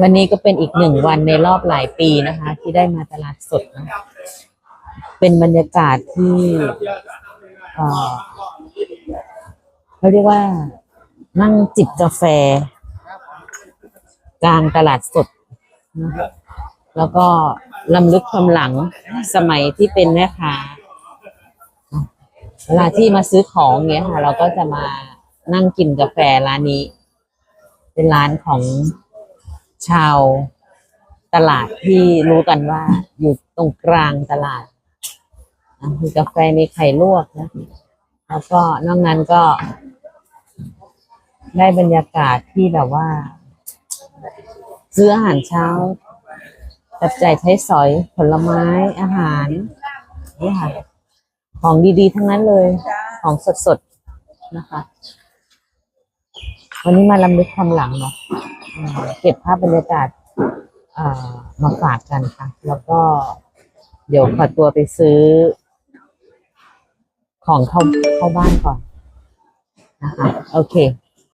วันนี้ก็เป็นอีกหนึ่งวันในรอบหลายปีนะคะ ที่ได้มาตลาดสดนะเป็นบรรยากาศที่เขาเรียกว่านั่งจิบกาแฟ กลางตลาดสดนะแล้วก็ลำลึกความหลังสมัยที่เป็นแม่ค้าเวลาที่มาซื้อของเงี้ยค่ะ เราก็จะมานั่งกินกาแฟร้านนี้ เป็นร้านของ ชาวตลาดที่รู้กันว่า อยู่ตรงกลางตลาดนะมีกาแฟมีไข่ลวกนะ แล้วก็นอกนั้นก็ ได้บรรยากาศที่แบบว่า ซื้ออาหารเช้าจับจ่ายใช้สอยผลไม้อาหารนี่ค่ะ ของดีๆ ทั้งนั้นเลย ของสดๆ นะคะ วันนี้มาลำลึกความหลังเนาะ เก็บภาพบรรยากาศมาฝากกันค่ะ แล้วก็เดี๋ยวขอตัวไปซื้อ ของเข้าเข้าบ้านก่อนนะคะ โอเค